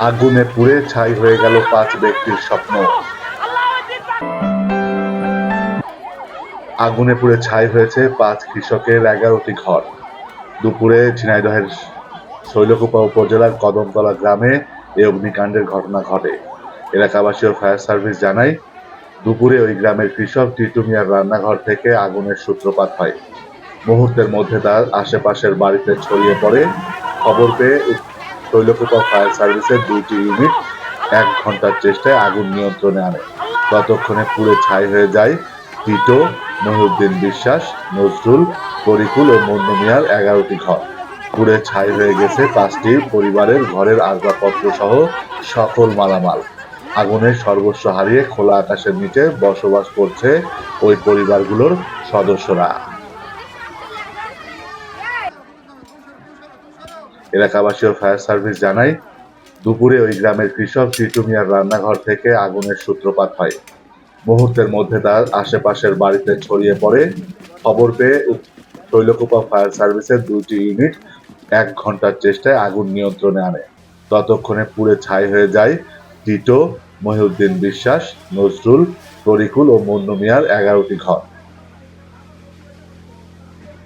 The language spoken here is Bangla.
আগুনে পুড়ে ছাই হয়ে গেল পাঁচ ব্যক্তির স্বপ্ন। আগুনে পুড়ে ছাই হয়েছে পাঁচ কৃষকের এগারোটি ঘর। দুপুরে ঝিনাইদহের শৈলকুপা উপজেলার কদমতলা গ্রামে এই অগ্নিকাণ্ডের ঘটনা ঘটে। এলাকাবাসী ও ফায়ার সার্ভিস জানায়, দুপুরে ওই গ্রামের কৃষক টিটু মিয়ার রান্নাঘর থেকে আগুনের সূত্রপাত হয়। মুহূর্তের মধ্যে তার আশেপাশের বাড়িতে ছড়িয়ে পড়ে। খবর পেয়ে শৈলকুপা ফায়ার সার্ভিসের দুইটি ইউনিট এক ঘণ্টার চেষ্টায় আগুন নিয়ন্ত্রণে আনে। ততক্ষণে পুড়ে ছাই হয়ে যায় টিটো মহিউদ্দিন বিশ্বাস, নজরুল তরিকুল ও মন্নু মিয়ার এগারোটি ঘর। পুড়ে ছাই হয়ে গেছে পাঁচটি পরিবারের ঘরের আসবাবপত্র সহ সকল মালামাল। আগুনের সর্বস্ব হারিয়ে খোলা আকাশের নিচে বসবাস করছে ওই পরিবারগুলোর সদস্যরা। এলাকাবাসী ও ফায়ার সার্ভিস জানায়, দুপুরে ওই গ্রামের কৃষক টিটু মিয়ার রান্নাঘর থেকে আগুনের সূত্রপাত হয়। মুহূর্তের মধ্যে তার আশেপাশের বাড়িতে ছড়িয়ে পড়ে। খবর পেয়ে শৈলকুপা ফায়ার সার্ভিসের দুইটি ইউনিট এক ঘণ্টার চেষ্টায় আগুন নিয়ন্ত্রণে আনে। ততক্ষণে পুড়ে ছাই হয়ে যায় টিটো, মহিউদ্দিন বিশ্বাস, নজরুল, তরিকুল ও মন্নু মিয়ার এগারোটি ঘর।